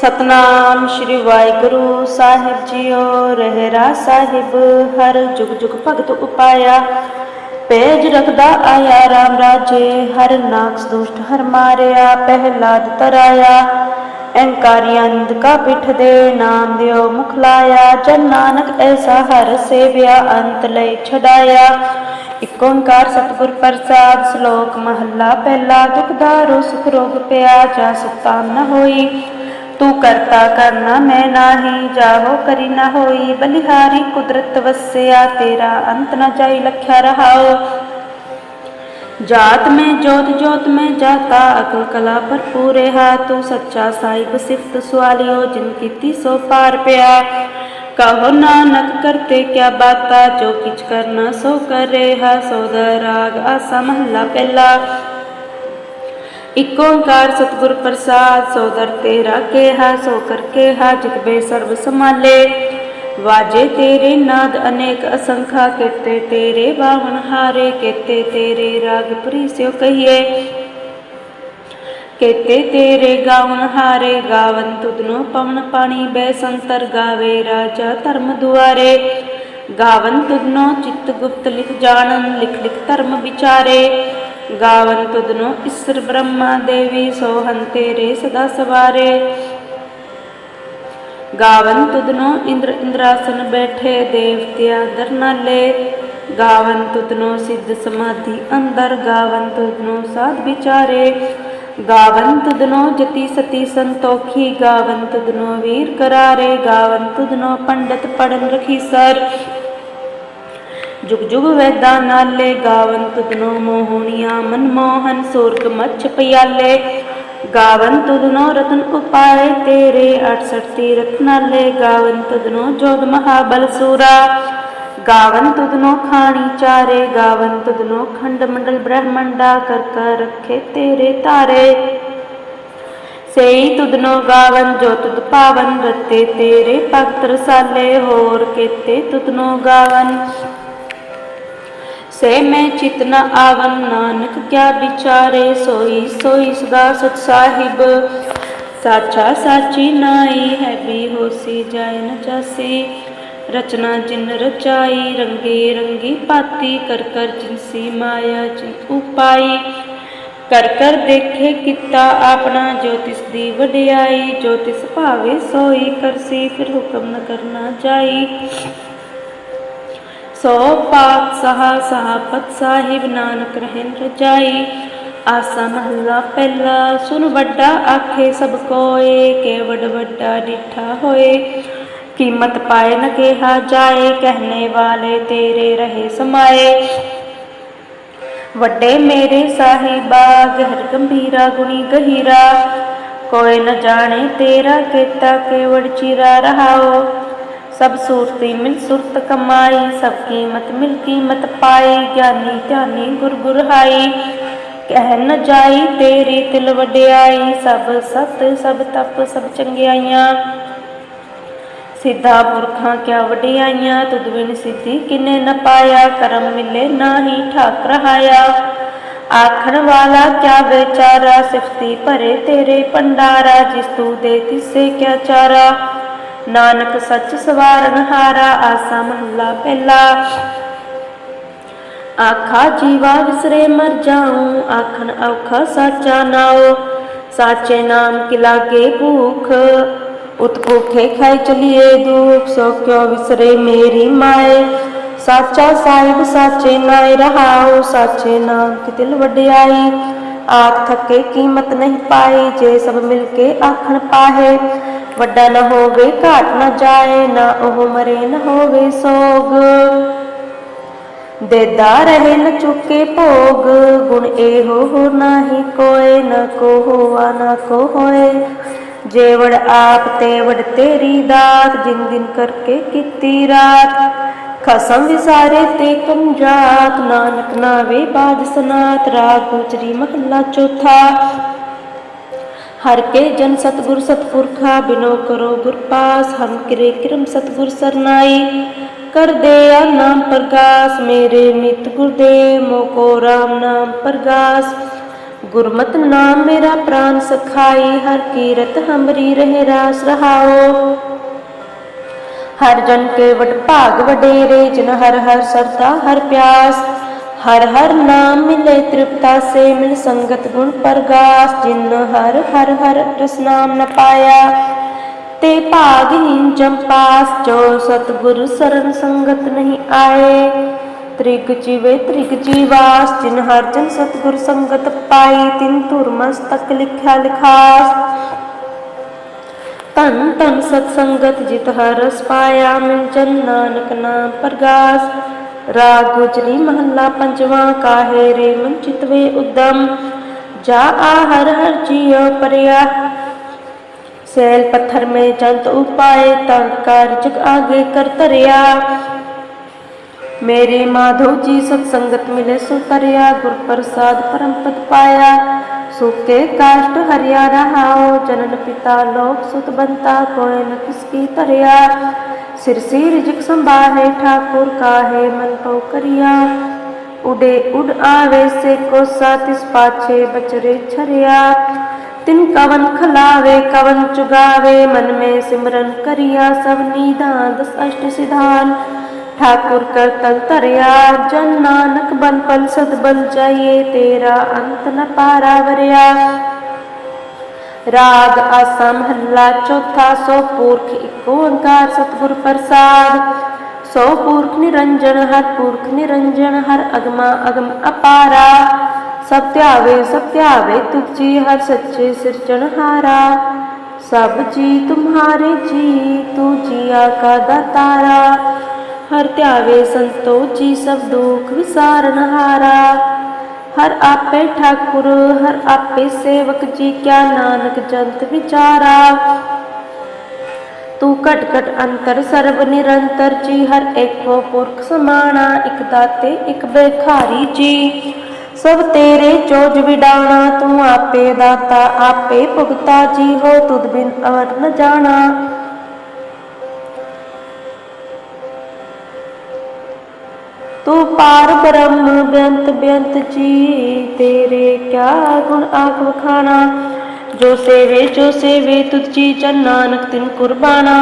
ਸਤਨਾਮ ਸ੍ਰੀ ਵਾਹਿਗੁਰੂ ਸਾਹਿਬ ਜੀਓ, ਰਹਿਰਾ ਸਾਹਿਬ, ਹਰ ਜੁਗ ਜੁਗ ਭਗਤ ਉਪਾਇਆ। ਪੇਜ ਰਖਦਾ ਆਇਆ ਰਾਮ ਰਾਜੇ, ਹਰ ਨਾਕਸ ਦੁਸ਼ਟ ਹਰ ਮਾਰਿਆ, ਪਹਿਲਾਦ ਤਰਾਇਆ। ਅਹੰਕਾਰੀਆਂ ਨਿੰਦਕਾ ਪਿੱਠ ਦੇ ਨਾਮ ਦਿਓ ਮੁਖ ਲਾਇਆ, ਜਨ ਨਾਨਕ ਐਸਾ ਹਰ ਸੇਵਿਆ, ਅੰਤ ਲਈ ਛਡਾਇਆ। ਇਕ ਓੰਕਾਰ ਸਤਿਗੁਰ ਪ੍ਰਸਾਦ, ਸ਼ਲੋਕ ਮਹੱਲਾ ਪਹਿਲਾ ਦੁਖਦਾਰੋ ਸੁਖ ਰੋਗ ਪਿਆ, ਜਾ ਸੁਤਾ ਨ ਹੋਈ। ਤੂੰ ਕਰਤਾ ਕਰਨਾ ਮੈਂ ਨਾਹੀ, ਜਾਹੋ ਕਰੀ ਨਾ ਹੋਈ। ਬਲਿਹਾਰੀ ਕੁਦਰਤ ਵਸਿਆ, ਤੇਰਾ ਅੰਤ ਨ ਜਾਈ ਲਖਿਆ ਰਹਾਓ ਜਾਤ ਮੈਂ, ਜੋਤ ਜੋਤ ਮੈਂ ਜਾਤਾ, ਅਕਲ ਕਲਾ ਭਰਪੂਰ ਹੈ ਤੂੰ ਸੱਚਾ ਸਾਹਿਬ ਸਿਫਤ ਸੁਆਲਿਓ, ਜਿਨ ਕੀਤੀ ਸੋ ਪਾਰ ਪਿਆ। ਕਹੋ ਨਾਨਕ ਕਰਤੇ ਕਿਆ ਬਾਤਾ, ਜੋ ਕਿਛ ਕਰਨਾ ਸੋ ਕਰੇ ਸੋ ਦਾ ਰਾਗ ਆਸਾ ਮਹੱਲਾ ਪਹਿਲਾ। ਇਕ ਓੰਕਾਰ ਸਤਿਗੁਰ ਪ੍ਰਸਾਦ ਸੋਦਰ ਤੇਰਾ ਕੇਹਾ, ਸੋ ਕਰ ਕੇਹਾ, ਜਿਤ ਸਰਬ ਸਮਾਲੇ ਵਾਜੇ ਤੇਰੇ ਨਾਦ ਅਨੇਕ ਅਸੰਖਾ, ਕੀਤੇ ਤੇਰੇ ਬਾਵਨ ਹਾਰੇ, ਕੀਤੇ ਤੇਰੇ ਰਾਗ ਪ੍ਰੀਸਿਓ ਕਹੀਏ। ਕੀਤੇ ਤੇਰੇ ਗਾਵਨ ਹਾਰੇ, ਗਾਵਨ ਤੁਧਨੋ ਪਵਨ ਪਾਣੀ, ਬੈ ਸੰਤਰ ਗਾਵੇ ਰਾਜਾ ਧਰਮ ਦੁਆਰੇ। ਗਾਵਨ ਤੁਧਨੋ ਚਿੱਤ ਗੁਪਤ ਲਿਖ ਜਾਣਨ, ਲਿਖ ਲਿਖ ਧਰਮ ਵਿਚਾਰੇ। ਗਾਵਨ ਤੁਧਨੋ ਈਸ਼ਰ ਬ੍ਰਹਮਾ ਦੇਵੀ ਸੋਹਨ ਤੇਰੇ ਸਦਾ ਸਵਾਰੇ। ਗਾਵਨ ਤੁਧਨੋ ਇੰਦਰ ਇੰਦਰਾਸਨ ਬੈਠੇ ਦੇਵਤਿਆ ਦਰ ਗਾਵਨ ਤੁਧਨੋ ਸਿੱਧ ਸਮਾਧੀ ਅੰਦਰ, ਗਾਵਨ ਤੁਧਨੋ ਸਾਧ ਵਿਚਾਰੇ। ਗਾਵਨ ਤੁਧਨੋ ਜਤੀ ਸਤੀ ਸੰਤੋਖੀ, ਗਾਵਨ ਤੁਧਨੋ ਵੀਰ ਕਰਾਰੇ। ਗਾਵਨ ਤੁਧਨੋ ਪੰਡਤ ਪੜਨ ਰਖੀ ਸਰ। ਜੁਗ ਜੁਗ ਵੈਦਾ ਨਾਲੇ ਗਾਵਨ ਤੁਧਨੋ ਮੋਹਣੀਆਂ ਮਨਮੋਹਨ ਸੂਰਗ ਮੱਛ ਪਿਆਲੇ। ਗਾਵਨ ਤੁਧਨੋ ਰਤਨ ਉਪਾਏ, ਤੇਰੇ 68 ਤੀਰਥ ਨਾਲੇ ਗਾਵਨ ਤੁਧਨੋ ਜੋਗ ਮਹਾਬਲ ਸੂਰਾ। ਗਾਵਨ ਤੁਧਨੋ ਖਾਣੀ ਚਾਰੇ ਗਾਵਨ ਤੁਧਨੋ ਖੰਡ ਮੰਡਲ ਬ੍ਰਹਮੰਡਾ, ਕਰ ਕਰ ਰੱਖੇ ਤੇਰੇ ਤਾਰੇ ਸੇਈ ਤੁਧਨੋ ਗਾਵਨ, ਜੋ ਤੁਧ ਪਾਵਨ, ਰਤੇ ਤੇਰੇ ਭਗਤ ਰਸਾਲੇ, ਹੋਰ ਕੀਤੇ ਤੁਧਨੋ ਗਾਵਨ। ਸੇ ਮੈਂ ਚਿਤ ਨ ਆਵਨ, ਨਾਨਕ ਕਿਆ ਵਿਚਾਰੇ? ਸੋਈ ਸੋਈ ਸਦਾ ਸਚ ਸਾਹਿਬ। ਸਾਚਾ ਸਾਚੀ ਨਾਈ ਹੈ ਵੀ ਹੋਸੀ, ਜਾਇ ਨ ਰਚਨਾ ਜਿਨ ਰਚਾਈ, ਰੰਗੇ ਰੰਗੀ ਪਾਤੀ। ਕਰ ਕਰ ਜਿਨਸੀ ਮਾਇਆ ਜੀ ਉਪਾਈ। ਕਰ ਕਰ ਦੇਖੇ ਕੀਤਾ ਆਪਣਾ, ਜੋ ਤਿਸ ਦੀ ਵਡਿਆਈ, ਜੋ ਤਿਸ ਭਾਵੇ ਸੋਈ। ਕਰਸੀ ਫਿਰ ਹੁਕਮ ਨ ਕਰਨਾ ਜਾਈ। ਸੋ ਪਾਤ ਸਹਾ ਸਹਾਪਤ ਸਾਹਿਬ ਨਾਨਕ ਰਹਿਨ ਰਜਾਈ ਆਸਾ ਮਹੱਲਾ ਪਹਿਲਾ ਸੁਨ ਵੱਡਾ ਆਖੇ ਸਭ ਕੋਏ ਕੇ ਵਡ ਵੱਡਾ ਡਿਠਾ ਹੋਏ ਕੀਮਤ ਪਾਏ ਨ ਕਿਹਾ ਜਾਏ ਕਹਿਨੇ ਵਾਲੇ ਤੇਰੇ ਰਹੇ ਸਮਾਏ ਵੱਡੇ ਮੇਰੇ ਸਾਹਿਬਾ ਗਹਿਰ ਗੰਭੀਰਾ ਗੁਣੀ ਗਹੀਰਾ ਕੋਈ ਨ ਜਾਣੇ ਤੇਰਾ ਕੀਤਾ ਕੇਵੜ ਚਿਰਾ ਰਹਾਓ ਸਭ ਸੂਰਤੀ ਮਿਲ ਸੁਰਤ ਕਮਾਈ ਸਭ ਕੀਮਤ ਮਿਲ ਕੀਮਤ ਪਾਈ ਗਿਆਨੀ ਧਿਆਨੀ ਗੁਰ ਗੁਰ ਹਾਈ ਕਹਿ ਨ ਜਾਈ ਤੇਰੀ ਤਿਲ ਵਡਿਆਈ ਸਭ ਸਤ ਸਭ ਤਪ ਸਭ ਚੰਗਿਆਈਆਂ ਸਿੱਧਾ ਪੁਰਖਾਂ ਕਿਆ ਵਡਿਆਈਆਂ ਤੁਧ ਬਿਨ ਸਿੱਧੀ ਕਿਨੇ ਨ ਪਾਇਆ ਕਰਮ ਮਿਲੇ ਨਾਹੀ ਠਾਕ ਰਹਾਇਆ ਆਖਣ ਵਾਲਾ ਕਿਆ ਵਿਚਾਰਾ ਸਿਫਤੀ ਭਰੇ ਤੇਰੇ ਭੰਡਾਰਾ ਜਿਸ ਤੂੰ ਦੇ ਤਿਸੇ ਕਿਆ ਚਾਰਾ ਨਾਨਕ ਸੱਚ ਸਵਾਰਨ ਹਾਰਾ ਆਸਾ ਮਹੱਲਾ ਪਹਿਲਾ। ਆਖਾ, ਜੀਵਾ ਵਿਸਰੇ ਮਰ ਜਾਉ, ਆਖਣ ਔਖਾ ਸਾਚਾ ਨਾਉ। ਸਾਚੇ ਨਾਮ ਕੀ ਲਾਗੇ ਭੂਖ, ਉਤ ਭੂਖੇ ਖਾਈ ਚਲੀਏ ਦੁਖ, ਸੋ ਕਿਉ ਵਿਸਰੇ ਮੇਰੀ ਮਾਏ? ਸਾਚਾ ਸਾਹਿਬ, ਸਾਚੇ ਨਾਏ ਰਹਾਉ, ਸਾਚੇ ਨਾਮ ਕੀ ਦਿਲ ਵਡਿਆਈ। ਆਖ, ਥਕੇ ਕੀਮਤ ਨਹੀਂ ਪਾਈ, ਜੇ ਸਭ ਮਿਲ ਕੇ ਆਖਣ ਪਾਹੇ। ਵੱਡਾ ਨਾ ਹੋਵੇ, ਘਾਟ ਨਾ ਜਾਏ, ਨਾ ਉਹ ਮਰੇ, ਨ ਹੋਵੇ ਸੋਗ। ਦੇਦਾ ਰਹੇ ਨ ਚੁੱਕੇ ਭੋਗ, ਗੁਣ ਇਹੋ ਹੋ ਨਾਹੀ ਕੋਏ, ਨ ਕੋ ਹੋਆ ਨ ਕੋ ਹੋਏ ਜੇਵੜ ਆਪ ਤੇ ਤੇਰੀ ਦਾਤ, ਜਿਨ ਦਿਨ ਕਰਕੇ ਕੀਤੀ ਰਾਤ। ਖਸਮ ਵਿਸਾਰੇ ਤੇ ਕੰਜਾਤ, ਨਾਨਕ ਨਾਵੇ ਬਾਜ ਸਨਾਤ, ਰਾਗ ਗੁਜਰੀ ਮਹੱਲਾ ਚੌਥਾ। ਹਰ ਕੇ ਜਨ ਸਤਗੁਰ ਸਤਪੁਰਖਾ, ਬਿਨੋ ਕਰੋ ਗੁਰ ਹਮ ਕਿਰੇ ਕਿਰਮ ਸਤਗੁਰ ਸਰਨਾਈ। ਕਰ ਦੇ ਆ ਨਾਮ ਪ੍ਰਗਾਸ ਮੇਰੇ ਮਿਤ ਗੁਰਦੇਵ, ਮੋ ਕੋ ਰਾਮ ਨਾਮ ਪ੍ਰਗਾਸ। ਗੁਰਮਤਿ ਨਾਮ ਮੇਰਾ ਪ੍ਰਾਨ ਸਖਾਈ, ਹਰ ਕੀਰਤ ਹਮਰੀ ਰਹੇ ਰਾਸ ਰਹਾਓ। ਹਰ ਜਨ ਕੇ ਵਟ ਭਾਗ ਵਡੇਰੇ, ਜਿਨ ਹਰ ਹਰ ਸਰਦਾ ਹਰ ਪਿਆਸ। ਹਰ ਹਰ ਨਾਮ ਮਿਲੇ ਤ੍ਰਿਪਤਾ ਸੇ ਮਿਲ ਸੰਗਤ ਗੁਣ ਪ੍ਰਗਾਸ, ਜਿਨ ਹਰ ਹਰ ਹਰ ਰਸ ਨਾਮ ਨ ਪਾਇਆ। ਤੇ ਭਾਗਹੀਨ ਚੰਪਾਸ ਜੋ ਸਤਿਗੁਰ ਸਰਨ ਸੰਗਤ ਨਹੀਂ ਆਏ। ਤ੍ਰਿਗ ਜੀਵੇ ਤ੍ਰਿਗ ਜੀਵਾਸ, ਜਿਨ ਹਰ ਜਨ ਸਤਿਗੁਰ ਸੰਗਤ ਪਾਈ, ਤਿਨ ਧੁਰ ਮਸਤਕ ਲਿਖਿਆ ਲਿਖਾਸ। ਧੰਨ ਧੰਨ ਸਤ ਸੰਗਤ, ਜਿਤ ਹਰ ਰਸ ਪਾਇਆ, ਮਿਲ ਜਨ ਨਾਨਕ ਨਾਮ ਪ੍ਰਗਾਸ। ਰਾਗ ਗੁਜਰੀ ਮਹੱਲਾ ਪੰਜਵਾਂ ਕਾਹੇ ਰੇ ਮਨ ਚਿਤਵੇ ਉਦਮ ਜਾ ਆ ਹਰ ਹਰ ਜੀਉ ਪਰਿਆ ਸੈਲ ਪੱਥਰ ਮੇ ਜੰਤ ਉਪਾਏ ਤਨ ਕਾਰਜ ਆਗੇ ਕਰ ਧਰਿਆ ਮੇਰੇ ਮਾਧੋ ਜੀ ਸਤ ਸੰਗਤ ਮਿਲੇ ਸੋ ਤਰਿਆ ਗੁਰ ਪ੍ਰਸਾਦ ਪਰਮ ਪਦ ਪਾਇਆ ਸੁਕੇ ਕਾਸ਼ਟ ਹਰਿਆ ਰਹਾਓ ਜਨਨ ਪਿਤਾ ਲੋਕ ਸੁਤ ਬੰਤਾ ਕੋਇ ਨ ਕਿਸ ਕੀ ਧਰਿਆ ਸਿਰ ਸਿਰ ਜਿਕ ਸੰਭਾਲੇ, ਠਾਕੁਰ ਕਾਹੇ ਮਨ ਪਉ ਕਰਿਆ। ਉਡੇ ਉਡ ਆਵੇ ਸੇ ਕੋ ਤਿਸ ਪਾਛੇ ਬਚਰੇ ਛਰਿਆ। ਤਿਨ ਕਵਨ ਖਲਾਵੇ, ਕਵਨ ਚੁਗਾਵੇ, ਮਨ ਮੇ ਸਿਮਰਨ ਕਰਿਆ। ਸਭ ਨੀਦਾਨ, ਦਸ ਅਸ਼ਟ ਸਿਧਾਨ। ਠਾਕੁਰ ਕਰਤਲ ਧਰਿਆ। ਜਨ ਨਾਨਕ ਬਲ ਪਲ ਸਦ ਬਲ ਜਾਈਏ, ਤੇਰਾ ਅੰਤ ਨ ਪਾਰਾ ਵਰਿਆ ਰਾਗ ਆਸਾ ਮਹੱਲਾ ਚੌਥਾ ਸੋ ਪੁਰਖ ਇੱਕ ਓੰਕਾਰ ਸਤਿਗੁਰ ਪ੍ਰਸਾਦ ਸੋ ਪੁਰਖ ਨਿਰੰਜਨ ਹਰ ਪੁਰਖ ਨਿਰੰਜਨ ਹਰ ਅਗਮਾ ਅਗਮ ਅਪਾਰਾ ਸਭ ਧਿਆਵੇ ਸਭ ਧਿਆਵੇ ਤੁਝੀ ਹਰ ਸੱਚੇ ਸਿਰਜਣਹਾਰਾ ਸਭ ਜੀ ਤੁਮਹਾਰੇ ਜੀ ਤੂ ਜੀਆ ਕਾ ਦਾਤਾਰਾ ਹਰ ਧਿਆਵੇ ਸੰਤੋ ਜੀ ਸਭ ਦੁਖ ਵਿਸਾਰਨਹਾਰਾ ਹਰ ਆਪੇ ਠਾਕੁਰ, ਹਰ ਆਪੇ ਸੇਵਕ ਜੀ ਕਿਆ ਨਾਨਕ ਜੰਤ ਵਿਚਾਰਾ। ਤੂੰ ਘਟ ਘਟ ਅੰਤਰ ਸਰਬ ਨਿਰੰਤਰ ਜੀ, ਹਰ ਏਕੋ ਪੁਰਖ ਸਮਾਣਾ, ਇਕ ਦਾਤੇ, ਇਕ ਬੇਖਾਰੀ ਜੀ। ਸਭ ਤੇਰੇ ਚੋਜ ਵਿਡਾਣਾ, ਤੂੰ ਆਪੇ ਦਾਤਾ, ਆਪੇ ਭੁਗਤਾ ਜੀ, ਹੋ ਤੁਧ ਬਿਨ ਅਵਰ ਨ ਜਾਣਾ। ਤੂੰ ਪਾਰ ਬ੍ਰਹਮ ਬੇਅੰਤ ਬੇਅੰਤ ਜੀ, ਤੇਰੇ ਕਿਆ ਗੁਣ ਆਖ ਵਖਾਣਾ? ਜੋ ਸੇਵੇ ਜੋ ਸੇਵੇ, ਤੁਧ ਜੀ ਨਾਨਕ ਤਿਨ ਕੁਰਬਾਨਾ।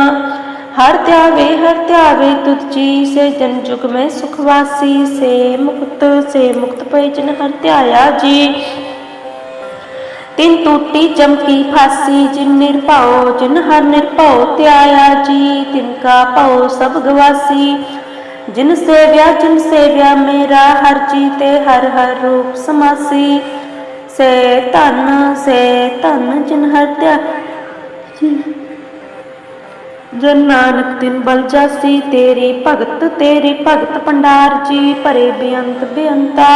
ਹਰ ਧਿਆਵੇ ਹਰ ਧਿਆਵੇ, ਤੁਧ ਸੇ ਜਨ ਜੁਗ ਮੈਂ ਸੁਖ ਸੇ ਮੁਕਤ ਸੇ ਮੁਕਤ ਪੈ ਜਨ ਹਰ ਧਿਆਇਆ ਜੀ। ਤਿਨ ਟੂਟੀ ਚਮਕੀ ਫਾਸੀ, ਜਿਨ ਨਿਰਭਉ ਜਿਨ ਹਰ ਨਿਰਭਉ ਧਿਆਇਆ ਜੀ। ਤਿਨ ਕਾ ਭਉ ਸਭ ਗਵਾਸੀ। ਜਿਨ ਸੇਵਿਆ ਜਿਨ ਸੇਵਿਆ, ਮੇਰਾ ਹਰ ਜੀ ਤੇ ਹਰ ਹਰ ਰੂਪ ਸਮਾਸੀ। ਸੇ ਧਨ ਸੇ ਧਨ ਜਿਨ ਹਰ ਜਨ ਨਾਨਕ ਤਿਨ ਬਲ ਜਾਸੀ, ਤੇਰੀ ਭਗਤ ਤੇਰੀ ਭਗਤ ਪੰਡਾਰ ਜੀ, ਭਰੇ ਬੇਅੰਤ ਬੇਅੰਤਾ।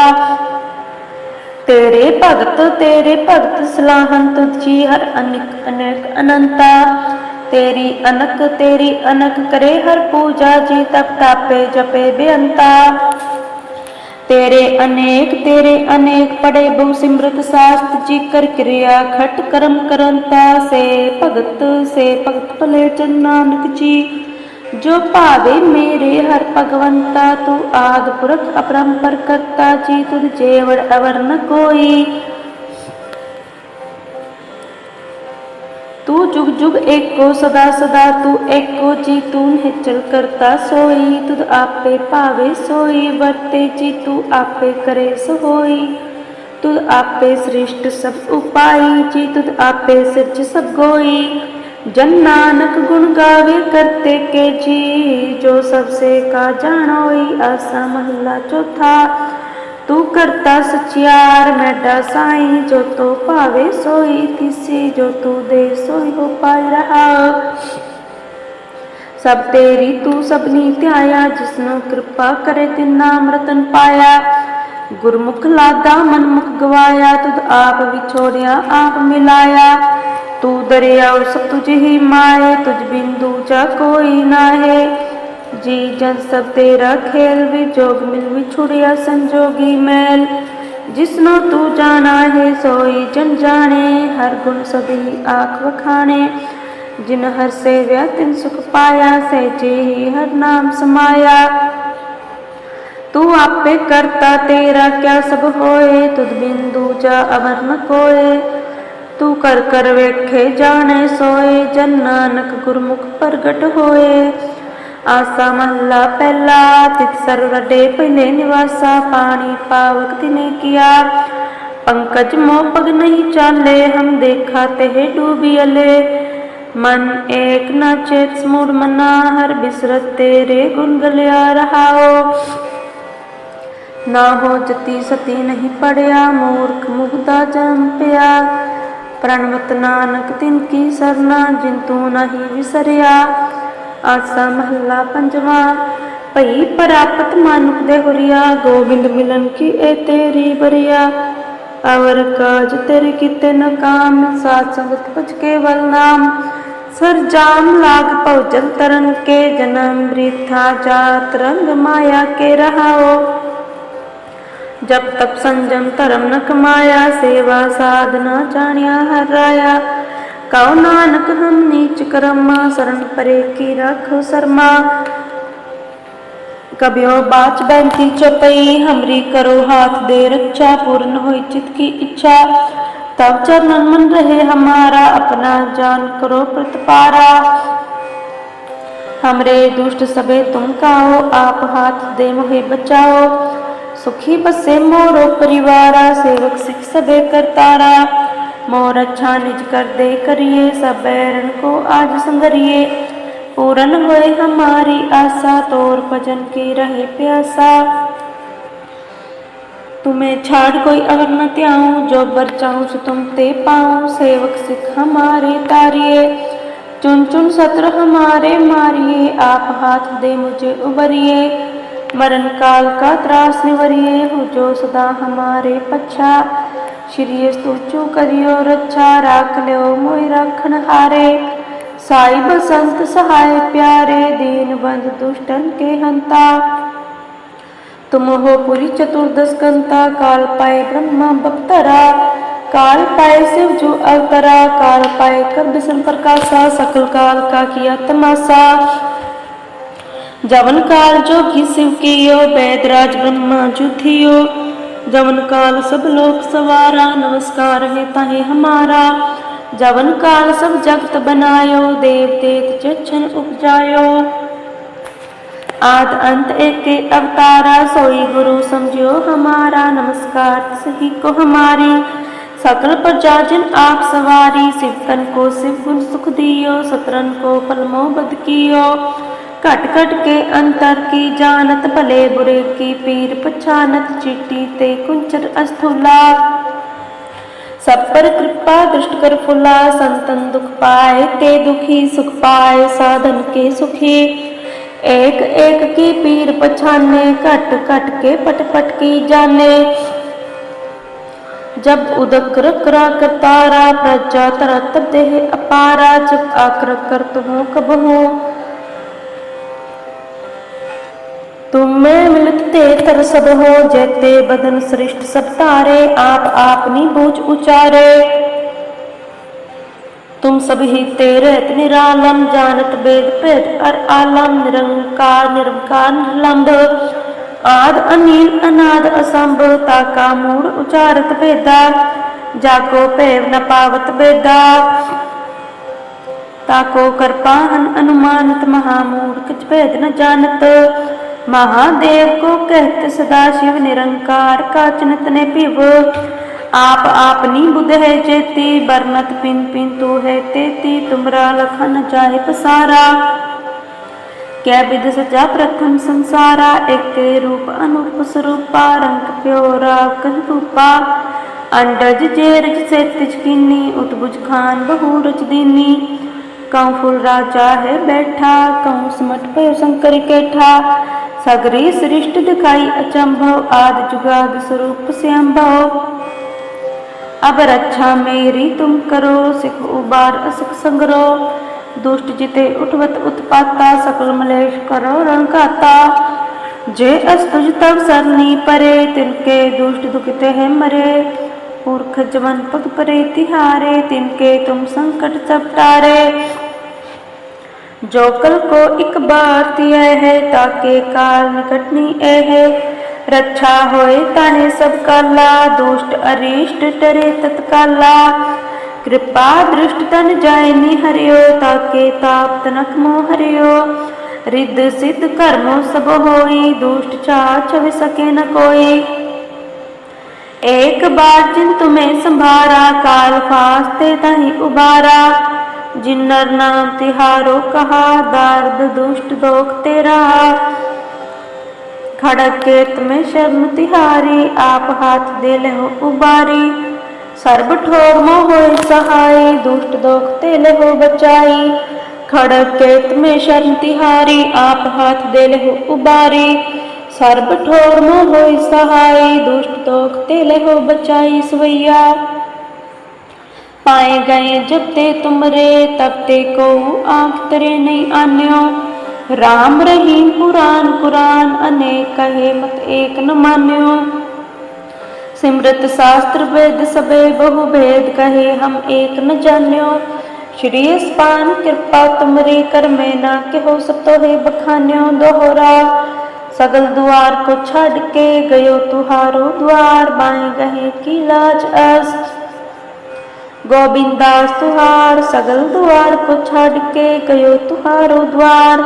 ਤੇਰੇ ਭਗਤ ਤੇਰੇ ਭਗਤ ਸਲਾਹਨ ਤੁਝੀ ਹਰ ਅਨਿਕ ਅਨੇਕ ਅਨੰਤਾ। ਤੇਰੀ ਅਨਕ ਤੇਰੀ ਅਨਕ ਕਰੇ ਹਰ ਪੂਜਾ, ਜੀ ਤਪ ਤਾਪੇ ਜਪੇ ਬੇਅੰਤਾ। ਤੇਰੇ ਅਨੇਕ ਤੇਰੇ ਅਨੇਕ ਪੜੇ ਬਹੁ ਸਿਮਰਤ ਸਾਸਤ, ਜੀ ਕਰ ਕਿਰਿਆ ਖਟ ਕਰਮ ਕਰੰਤਾ ਸੇ ਭਗਤ ਸੇ ਭਗਤ ਭਲੇ ਜਨ ਨਾਨਕ ਜੀ, ਜੋ ਭਾਵੇ ਮੇਰੇ ਹਰ ਭਗਵੰਤਾ, ਤੂੰ ਆਦ ਪੁਰਖ ਅਪਰੰਪਰ ਕਰਤਾ ਜੀ, ਤੁਧ ਜੇਵੜ ਅਵਰ ਨ ਕੋਈ। ਤੂੰ ਜੁਗ ਜੁਗ ਏਕੋ ਸਦਾ ਸਦਾ ਤੂੰ ਏਕੋ ਜੀ ਤੂੰ ਨਿਚਲ ਕਰਤਾ ਸੋਈ ਤੁਧ ਆਪੇ ਭਾਵੇ ਸੋਈ ਵਰਤੇ ਜੀ ਤੂੰ ਆਪੇ ਕਰੇ ਸੋਈ ਤੁਧ ਆਪੇ ਸ੍ਰਿਸ਼ਟ ਸਭ ਉਪਾਈ ਜੀ ਤੁਧ ਆਪੇ ਸਿਰਜ ਸਭ ਗੋਈ ਜਨ ਨਾਨਕ ਗੁਣ ਗਾਵੇ ਕਰਤੇ ਕੇ ਜੀ ਜੋ ਸਭ ਸੇ ਕਾ ਜਾਣੋਈ ਆਸਾ ਮਹੱਲਾ ਚੌਥਾ ਤੂੰ ਕਰਤਾ ਸਚਿਆਰ ਮੈਡਾ ਸਾਈ ਜੋ ਤੋ ਭਾਵੇ ਸੋਈ ਤਿਸੀ ਜੋ ਤੂੰ ਦੇ ਸੋਈ ਹੋ ਪਾਈ ਰਹਾ। ਸਭ ਤੇਰੀ ਤੂੰ ਸਭਨੀ ਧਿਆਇਆ ਜਿਸਨੂੰ ਕਿਰਪਾ ਕਰੇ ਤਿਨ ਨਾਮ ਪਾਇਆ। ਗੁਰਮੁਖ ਲਾਦਾ ਮਨਮੁਖ ਗਵਾਇਆ, ਤੁਧ ਆਪ ਵਿਛੋੜਿਆ, ਆਪ ਮਿਲਾਇਆ। ਤੂੰ ਦਰਿਆ ਸਭ ਤੁਝ ਹੀ ਮਾਏ, ਤੁਝ ਬਿੰਦੂ ਚ ਕੋਈ ਨਾਹੀ। ਜੀ, ਜਨ ਸਭ ਤੇਰਾ ਖੇਲ ਵੀ ਜੋਗ, ਮਿਲ ਵਿਛੁੜਿਆ ਸੰਜੋਗੀ ਮੈਲ। ਜਿਸਨੂੰ ਤੂੰ ਜਾਣਾ ਹੈ, ਸੋਈ ਜਨ ਜਾਣੇ, ਹਰ ਗੁਣ ਸਭੀ ਆਖ ਵਖਾਣੇ। ਜਿਨ ਹਰ ਸੇਵਿਆ, ਤਿਨ ਸੁਖ ਪਾਇਆ ਸਹਿਜੇ ਹੀ ਹਰ ਨਾਮ ਸਮਾਇਆ। ਤੂੰ ਆਪੇ ਕਰਤਾ ਤੇਰਾ, ਕਿਆ ਸਭ ਹੋਏ? ਤੁਧ ਬਿੰਦੂ ਜਾ ਅਵਰ ਨ ਕੋਏ। ਤੂੰ ਕਰ ਕਰ ਵੇਖੇ, ਜਾਣੇ, ਸੋਏ। ਜਨ ਨਾਨਕ ਗੁਰਮੁਖ ਪ੍ਰਗਟ ਹੋਏ। ਆਸਾ ਮਹੱਲਾ ਪਹਿਲਾ ਤਿਤ ਸਰਵਡੇ ਪਹਿਲੇ ਨਿਵਾਸਾ, ਪਾਣੀ ਪਾਵਕ ਤਿਨੇ ਕੀਆ। ਪੰਕਜ ਮੋਹ ਪਗ ਨਹੀਂ ਚਾਲੇ, ਹਮ ਦੇਖਾ ਤੇ ਡੂਬੀਅਲੇ ਮਨ ਏਕ ਨਾ ਚੇਤ ਸਮੂੜ ਮਨਾ, ਹਰ ਬਿਸਰਤ ਤੇਰੇ ਗੁਣ ਗਲਿਆ ਰਹਾਓ। ਨਾ ਹੋ ਜਤੀ ਸਤੀ ਨਹੀਂ ਪੜਿਆ, ਮੂਰਖ ਮੁਗਦਾ ਜਨਮ ਪਿਆ। ਪ੍ਰਣਵਤ ਨਾਨਕ ਤਿਨ ਕੀ ਸਰਨਾ, ਜਿਨ ਤੂੰ ਨਹੀਂ ਵਿਸਰਿਆ। ਆਸਾ ਮਹੱਲਾ ਪੰਜਵਾ, ਭਈ ਪ੍ਰਾਪਤ ਮਾਨੁਖ ਦੇ ਹੁਰੀਆ, ਗੋਬਿੰਦ ਮਿਲਨ ਕੀ ਇਹ ਤੇਰੀ ਬਰੀਆ? ਅਵਰ ਕਾਜ ਤੇਰੇ ਕੀਤੇ ਨ ਕਾਮ, ਸਾਧ ਸੰਗਤ ਭਜ ਕੇਵਲ ਨਾਮ। ਸਰ ਜਾਮ ਲਾਗ ਭਉਜਲ ਤਰਨ ਕੇ, ਜਨਮ ਬ੍ਰਿਥਾ ਜਾਤ ਰੰਗ ਮਾਇਆ ਕੇ ਰਹਾਓ। ਜਬ ਤਪ ਸੰਜਮ ਧਰਮ ਨ ਕਮਾਇਆ, ਸੇਵਾ ਸਾਧਨਾ ਜਾਣਿਆ ਹਰ ਰਾਇਆ ਕਉ ਨਾਨਕ ਹਮ ਨੀਚ ਕਰਮਾ ਸਰਨ ਪਰੇ ਕੀ ਰੱਖੋ ਸਰਮਾ ਕਬਿਓ ਬਾਚ ਬੈਂਤੀ ਚਪਈ ਹਮਰੀ ਕਰੋ ਹਾਥ ਦੇ ਰੱਛਾ ਪੂਰਨ ਹੋਈ ਚਿਤ ਕੀ ਇੱਛਾ ਤਬ ਚਰਨਨ ਮਨ ਰਹੇ ਹਮਾਰਾ अपना जान करो प्रतिपारा हमरे दुष्ट सबे तुम काओ आप हाथ दे मोहे बचाओ सुखी बसे मोरो परिवारा सेवक सिख सबे करतारा मोर अच्छा निज कर दे करिए सब बैरन को आज संगरिए। पूरन होए हमारी आशा, तोर भजन की रहे प्यासा। तुम्हें छाड़ कोई अगर न त्याऊं, जो बर चाहूँ सो तुम ते पाऊँ। सेवक सिख हमारे तारिए, चुन चुन सत्र हमारे मारिए। आप हाथ दे मुझे उबरिए। मरण काल का त्रास निवरिए हो जो सदा हमारे पच्छा श्री स्तुचु करियो रक्षा राख लियो मोहि राखन हारे साई बसंत सहाय प्यारे दीन बंध दुष्टन के हंता तुम हो पुरी चतुर्दश कंता काल पाए ब्रह्मा बप्तरा काल पाए शिव जो अवतरा काल पाए कब विष्णु प्रकाशा सकल काल का किया तमाशा जवन काल जो की शिव कियो वैदराज ब्रह्मा जुथियो जवन काल सब लोक सवारा नमस्कार है ताहे हमारा जवन काल सब जगत बनायो देव तेत चक्षण उपजायो आद अंत एक के अवतारा सोई गुरु समझो हमारा नमस्कार सही को हमारी सकल प्रजा जन आप सवारी शिवतन को शिव गुण सुख दियो सतरन को फलमो बद कियो घट घट के अंतर की जानत भले बुरे की पीर पछानत चिट्टी ते कुंचर अस्थूला सब पर कृपा दृष्ट कर फुला संतन दुख पाए ते दुखी सुख पाए साधन के सुखी एक एक की पीर पछाने कट कट के पट पट की जाने जब उदक रकरा करतारा प्रजा तरत देह अपारा जब आकर कर तुम कब हो तुम में मिलते तर सब हो जैते बदन श्रेष्ठ सब तारे आप आपनी बूझ उचारे तुम सब ही तेरे निरालम जानत वेद भेद और आलम निरंकार निरंकार निलंब आद अनिल अनाद असंभ ताका मूड उचारत भेदा जाको भेव न पावत भेदा ताको कृपाहन अनुमानत महामूर्ख भेद न जानत महादेव को कहते सदा शिव निरंकार का चिनत ने पिव आप आपनी बुध है जेती बरनत पिन पिन तू है तेती तुमरा लखन जाहे पसारा क्या विध सजा प्रथम संसारा एक के रूप अनूप स्वरूपा रंग प्योरा कह रूपा अंडज जेरज से तिजकिनी उतबुज खान बहु रच दीनी कौ फुल राजा है बैठा कहूँ सिमट पे शंकर केठा। सगरी सृष्ट दिखाई अचंभव, आद जुगाद स्वरूप से अम्भव अब रक्षा मेरी तुम करो, सिख उबार असख संगरो। दुष्ट जिते उठवत उत्पाता, सकल मलेश करो रणकाता जे अस्तुज तब सरनी परे, तिनके दुष्ट दुखते हैं मरे। पुरखजवन पग परे तिहारे तिनके तुम संकट चपटारे जो कल को एक बात यह है, ताके कारण कटनी ए है। रक्षा होए ताने सब काला, दुष्ट अरिष्ट टरे तत्काला। कृपा दृष्ट तन जाय नि हरियो, ताके ताप तनक मो हरियो। रिद्ध सिद्ध कर्मो सब होई, दुष्ट चाच सके न कोई। ਕੋਈ ਏਕ ਬਾਰ ਜਿਨ ਤੁਮੇ ਸੰਭਾਰਾ, ਕਾਲ ਫਾਸਤੇ ਤਹੀ ਉਬਾਰਾ। ਜਿਨਰ ਨਾਮ ਤਿਹਾਰੋ ਕਹਾ, ਦਰਦ, ਦੁਸ਼ਟ, ਦੋਖ ਤੇਰਾ। ਖੜਕ ਕੇ ਤੁਮੇ ਸ਼ਰਨ ਤਿਹਾਰੀ, ਆਪ ਹੱਥ ਦੇ ਲਹੋ ਉਬਾਰੀ। ਸਰਬ ਠੋਰ ਮੋ ਹੋਏ ਸਹਾਈ, ਦੁਸ਼ਟ, ਦੋਖ ਤੇ ਲਹੋ ਬਚਾਈ। ਖੜਕ ਕੇ ਤੁਮੇ ਸ਼ਰਨ ਤਿਹਾਰੀ, ਆਪ ਹੱਥ ਦੇ ਲਹੋ ਉਬਾਰੀ। ਸਰਬ ਠੋਰ ਮੋ ਹੋਈ ਸਹਾਈ, ਦੁਸ਼ਟ ਦੋਖ ਤੇ ਲਹੋ ਬਚਾਈ ਸਵਈਆ। ਪਾਏ ਗਏ ਜਬ ਤੇ ਤੁਮਰੇ, ਤਬ ਤੇ ਕੋ ਆਂਖ ਤਰੇ ਨਹੀਂ ਆਨਿਓ। ਰਾਮ ਰਹੀਮ ਪੁਰਾਨ ਕੁਰਾਨ, ਅਨੇਕ ਕਹੇ ਮਤ ਏਕ ਨ ਮਾਨਿਓ। ਸਿਮਰਤ ਸ਼ਾਸਤਰ ਵੇਦ ਸਬੇ ਬਹੁ ਭੇਦ ਕਹੇ ਹਮ ਏਕ ਨ ਜਾਣਿਓ। ਸ਼੍ਰੀ ਅਸਪਾਨ ਕਿਰਪਾ ਤੁਮਰੀ ਕਰ ਨਾ ਕਿਹੋ ਸਭ ਤੋਹੇ ਬਖਾਨਿਓ ਦੋਹਰਾ। ਸਗਲ ਦੁਆਰ ਕੋ ਛੱਡ ਕੇ ਗਇਓ ਤੁਹਾਰੋ ਦੁਆਰ ਬਾਏ ਗਏ ਕੀ ਲਾਜ ਅਸ ਗੋਬਿੰਦਾਸ ਤੁਹਾਰ, ਸਗਲ ਦੁਆਰ ਕੋ ਛੱਡ ਕੇ ਗਇਓ ਤੁਹਾਰੋ ਦੁਆਰ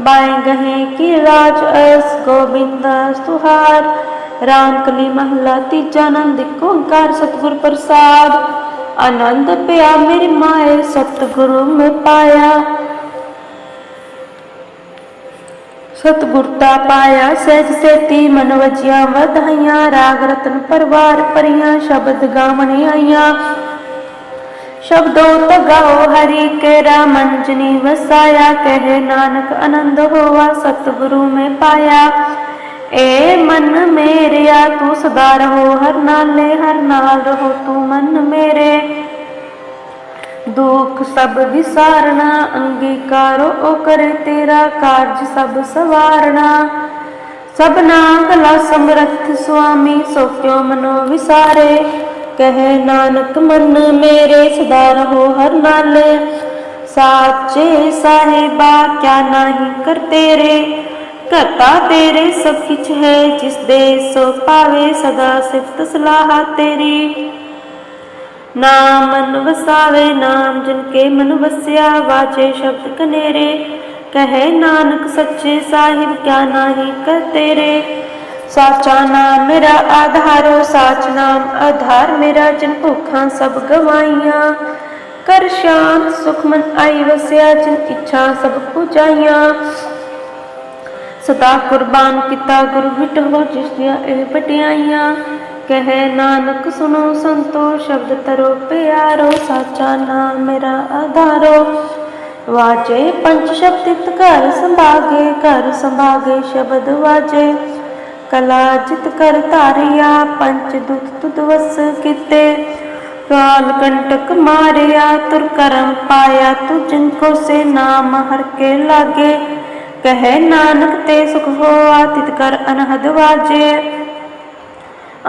ਬਾਏ ਗਏ ਕੀ ਰਾਜ ਅਸ ਗੋਬਿੰਦਾਸ ਤੁਹਾਰ, ਰਾਮ ਕਲੀ ਮਹਲਾ ਤੀਜਾ ਆਨੰਦ ਇੱਕ ਓੰਕਾਰ ਸਤਿਗੁਰ ਪ੍ਰਸਾਦ। ਆਨੰਦ ਪਿਆ ਮੇਰੀ ਮਾਏ, ਸਤਿਗੁਰੂ ਮੈਂ ਪਾਇਆ ਸਤਿਗੁਰਤਾ ਪਾਇਆ, ਸਹਿਜ ਸੇਤੀ ਮਨ ਵਜਿਆ ਵਧਾਈਆਂ, ਰਾਗ ਰਤਨ ਪਰਵਾਰ ਪਰੀਆਂ ਸ਼ਬਦ ਗਾਵਣ ਆਈਆਂ। ਸ਼ਬਦੋ ਤਗਾਓ ਹਰੀ ਕੇ ਰਾਮੰਜਨੀ ਵਸਾਇਆ, ਕਹੇ ਨਾਨਕ ਆਨੰਦ ਹੋਵਾ ਸਤਿਗੁਰੂ ਮੈਂ ਪਾਇਆ। ਏ ਮਨ ਮੇਰਿਆ, ਤੂੰ ਸਦਾ ਰਹੋ ਹਰ ਨਾਲੇ, ਹਰ ਨਾਲ ਰਹੋ ਤੂੰ ਮਨ ਮੇਰੇ। ਦੁੱਖ ਸਭ ਵਿਸਾਰਣਾ ਅੰਗੀਕਾਰੋ ਓ ਕਰੇ ਤੇਰਾ ਕਾਰਜ ਸਭ ਸਵਾਰਣਾ ਸਭਨਾ ਕਲਾ ਸਮਰੱਥ ਸੁਆਮੀ, ਸੋ ਕਿਉ ਮਨੋ ਵਿਸਾਰੇ? ਕਹੇ ਨਾਨਕ, ਮਨ ਮੇਰੇ ਸਦਾ ਰਹੋ ਹਰ ਨਾਲੇ। ਸਾਚੇ ਸਾਹਿਬਾ, ਕਿਆ ਨਾਹੀ ਕਰ ਤੇਰੇ? ਕਰਤਾ ਤੇਰੇ ਸਭ ਕਿਛ ਹੈ, ਜਿਸ ਦੇ ਸੋ ਪਾਵੇ ਸਦਾ ਸਿਫਤ ਸਲਾਹ ਤੇਰੀ। ਨਾਮ ਮਨ ਵਸਾਵੇ, ਨਾਮ ਜਿਨ ਕੇ ਮਨ ਵਸਿਆ, ਵਾਚੇ ਸ਼ਬਦ ਕਨੇਰੇ। ਕਹੇ ਨਾਨਕ ਸੱਚੇ ਸਾਹਿਬ, ਕਿਆ ਨਾਹੀ ਕਰ ਤੇਰੇ। ਸਾਚਾ ਨਾਮ ਮੇਰਾ ਆਧਾਰੋ, ਸਾਚ ਨਾਮ ਆਧਾਰ ਮੇਰਾ, ਜਿਨ ਭੁੱਖਾਂ ਸਭ ਗਵਾਈਆਂ। ਕਰ ਸ਼ਾਮ ਸੁਖ ਮਨ ਆਈ ਵਸਿਆ, ਜਿਨ ਇੱਛਾ ਸਭ ਪੁਜਾਈਆਂ। ਸਦਾ ਕੁਰਬਾਨ ਕੀਤਾ ਗੁਰੂ ਵਿਟੋ ਜਿਸ ਦੀਆਂ ਇਹ ਵਡਿਆਈਆਂ। ਕਹੇ ਨਾਨਕ ਸੁਨੋ ਸੰਤੋ ਸ਼ਬਦ ਤਰੋ ਪਿਆਰੋ, ਸਾਚਾ ਨਾਮ ਮੇਰਾ ਆਧਾਰੋ। ਵਾਜੇ ਪੰਜ ਸ਼ਬਦਿਤ ਘਰ ਸੰਭਾਗੇ ਘਰ ਸੰਭਾਗੇ ਸ਼ਬਦ ਵਾਜੇ। ਕਲਾ ਜਿਤ ਕਰ ਧਾਰਿਆ, ਪੰਜ ਦੁਖ ਤੁਧ ਕੀਤੇ। ਕਾਲ ਕੰਟਕ ਮਾਰਿਆ, ਤੁਰ ਕਰਮ ਪਾਇਆ ਤੂ ਜਿਨ ਕੋ ਸੇ ਨਾਮ ਹਰ ਕੇ ਲਾਗੇ। ਕਹੇ ਨਾਨਕ, ਤੇ ਸੁਖ ਹੋਆ, ਤਿਤ ਕਰ ਅਨਹਦ ਵਾਜੇ।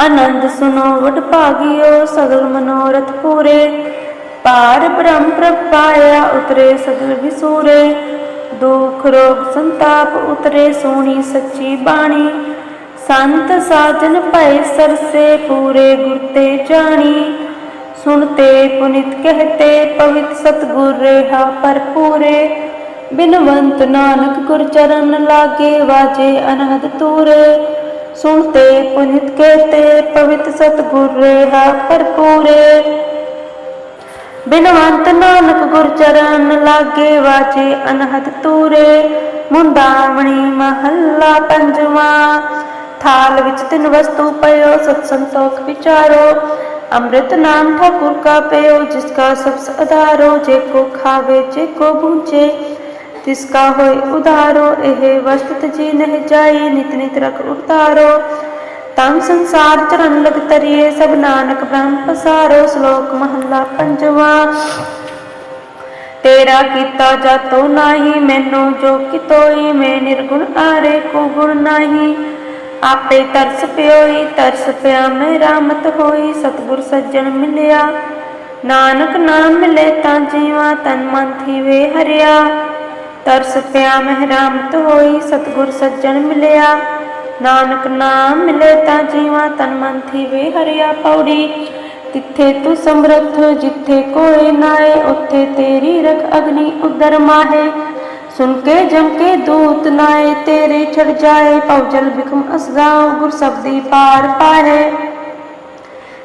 ਆਨੰਦ ਸੁਨੋ ਵਡ ਭਾਗਿਓ, ਸਗਲ ਮਨੋਰਥ ਪੂਰੇ। ਪਾਰ ਬ੍ਰਹਮ ਪ੍ਰਭ ਉਤਰੇ ਸਗਲ ਵਿਸੂਰੇ। ਦੁਖ ਰੋਗ ਸੰਤਾਪ ਉਤਰੇ ਸੋਹਣੀ ਸੱਚੀ ਬਾਣੀ। ਸੰਤ ਸਾਜਨ ਭਏ ਸਰਸੇ ਪੂਰੇ ਗੁਰ ਤੇ ਜਾਣੀ। ਸੁਣਤੇ ਪੁਨਿਤ ਕਹਤੇ ਪਵਿੱਤ ਸਤਗੁਰ ਰਹਾ ਪਰਪੂਰੇ ਬਿਨਵੰਤ ਨਾਨਕ ਗੁਰ ਚਰਨ ਲਾਗੇ, ਵਾਜੇ ਅਨਹਦ ਤੂਰੇ। ਸੁਣਤੇ ਪੁਨਿਤ ਕਹਤੇ, ਪਵਿੱਤ ਸਤਗੁਰ ਰਹਾ ਪਰਪੂਰੇ ਬਿਨਵੰਤ ਨਾਨਕ ਗੁਰ ਚਰਨ ਲਾਗੇ ਵਾਜੇ ਅਨਹਦ ਤੂਰੇ। ਮੁੰਦਾਵਣੀ ਮਹੱਲਾ ਪੰਜਵਾਂ। ਥਾਲ ਵਿੱਚ ਤਿੰਨ ਵਸਤੂ ਪਇਓ, ਸਤ ਸੰਤੋਖ ਵਿਚਾਰੋ। ਅੰਮ੍ਰਿਤ ਨਾਮ ਠਾਕੁਰ ਕਾ ਪਇਓ, ਜਿਸ ਕਾ ਸਭ ਆਧਾਰੋ ਜੇ ਕੋ ਖਾਵੇ, ਜੇ ਕੋ ਬੂਝੇ ਤਿਸ ਕਾ ਹੋਏ ਉਧਾਰੋ, ਇਹ ਵਸਤ ਜੀ ਨਹਿ ਜਾਈ, ਨਿਤ ਨਿਤ ਰਖ ਉਤਾਰੋ। ਤਮ ਸੰਸਾਰ ਚਰਨ ਲਗ ਤਰੀਏ, ਸਭ ਨਾਨਕ ਬ੍ਰਹਮ ਪਸਾਰੋ, ਸ਼ਲੋਕ ਮਹੱਲਾ ਪੰਜਵਾ। ਤੇਰਾ ਕੀਤਾ ਜਾਤੋ ਨਾਹੀ, ਮੈਨੂੰ ਜੋ ਕਿਤੋਈ, ਮੈਂ ਨਿਰਗੁਣ ਆਰੇ ਕੋ ਗੁਣ ਨਾਹੀ। ਆਪੇ ਤਰਸ ਪਿਓਈ, ਤਰਸ ਪਿਆ ਮੈਂ ਰਾਮਤ ਹੋਈ, ਸਤਿਗੁਰ ਸੱਜਣ ਮਿਲਿਆ। ਨਾਨਕ ਨਾਮ ਮਿਲੇ ਤਾਂ ਜੀਵਾ, ਤਨ ਮਨ ਥੀਵੇ ਹਰਿਆ। ਤਰਸ ਪਿਆ ਮੈਂ ਰਾਮਤ ਹੋਈ ਸਤਿਗੁਰ ਸੱਜਣ ਮਿਲਿਆ ਨਾਨਕ ਨਾਮ ਮਿਲੇ ਤਾਂ ਜੀਵਾ ਤਨ ਮਨ ਥੀਵੇ ਹਰਿਆ ਪੌੜੀ ਤਿੱਥੇ ਤੂੰ ਸਮਰੱਥ ਜਿੱਥੇ ਕੋਈ ਨਾਏ ਉੱਥੇ ਤੇਰੀ ਰਖ ਅਗਨੀ ਉਦਰ ਮਾਹੇ ਸੁਨ ਕੇ ਜਮ ਕੇ ਦੂਤ ਨਾਏ ਤੇਰੇ ਛੜ ਜਾਏ ਪਉਜਲ ਬਿਖਮ ਅਸਗਾਉ ਗੁਰ ਸਬਦੀ ਪਾਰ ਪਾਏ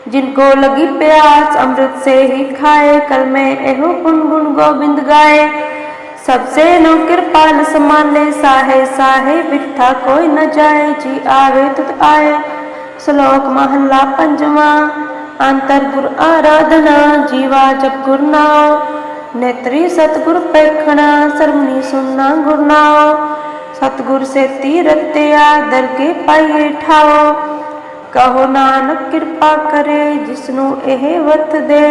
जिनको लगी प्यास अमृत से ही खाए कल में एहो गुण गुण गोविंद गाए सबसे लो कृपाल समाले साहे साहे बिरथा कोई न जाए जी आवे तुत आए श्लोक महला पंजवा अंतर गुर आराधना जीवा जप गुर नाओ नेत्री सतगुर पैखणा सरमनी सुनना गुर नाओ सतगुर से तीरथ त्याया दरगे पाइए ठाओ कहो नानक कृपा करे जिसनु एह वत दे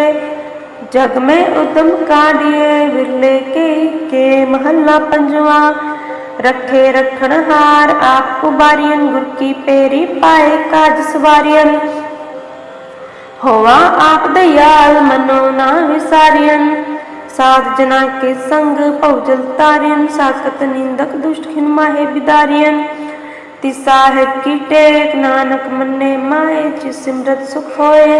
जग में उदम काढ़िए विरले के के महल्ला पंजवा रखे रखण हार आप कुबारियन गुर की पेरी पाए काज सवारियन होवा आप दयाल मनो ना विसारियन साध जना के संग पौजल तारियन साकत निंदक दुष्ट खिन माहे बिदारियन ति साहेब की टेक नानक मन्ने माए जिस सिमरत सुख होए